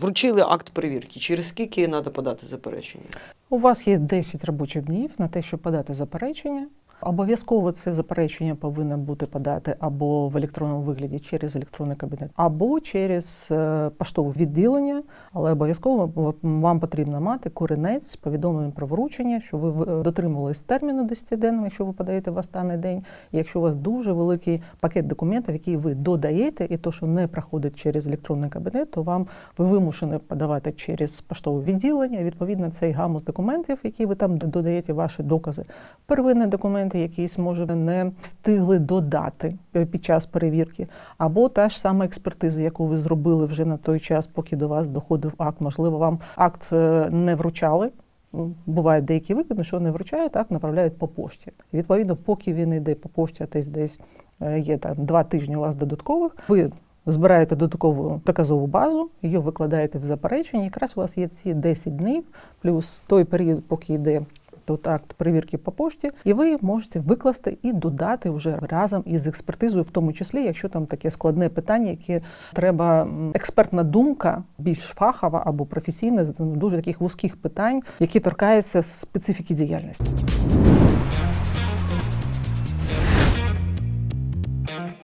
Вручили акт перевірки. Через скільки треба подати заперечення? У вас є 10 робочих днів на те, щоб подати заперечення. Обов'язково це заперечення повинно бути подати або в електронному вигляді через електронний кабінет, або через е, поштове відділення. Але обов'язково вам потрібно мати корінець з повідомленням про вручення, що ви в- дотримувались терміну 10 денного, якщо ви подаєте в останній день. Якщо у вас дуже великий пакет документів, який ви додаєте, і то, що не проходить через електронний кабінет, то вам ви вимушені подавати через поштове відділення. Відповідно, цей гамус документів, які ви там додаєте, ваші докази, первинні документи, якісь може не встигли додати е, під час перевірки, або та ж сама експертиза, яку ви зробили вже на той час, поки до вас доходив акт. Можливо, вам акт е, не вручали. Бувають деякі випадки, що не вручають, так направляють по пошті. Відповідно, поки він йде по пошті, десь десь є там два тижні у вас додаткових. Ви збираєте додаткову доказову базу, її викладаєте в заперечення. Якраз у вас є ці 10 днів, плюс той період, поки йде тут акт перевірки по пошті, і ви можете викласти і додати вже разом із експертизою, в тому числі, якщо там таке складне питання, яке треба експертна думка, більш фахова або професійна, з дуже таких вузьких питань, які торкаються специфіки діяльності.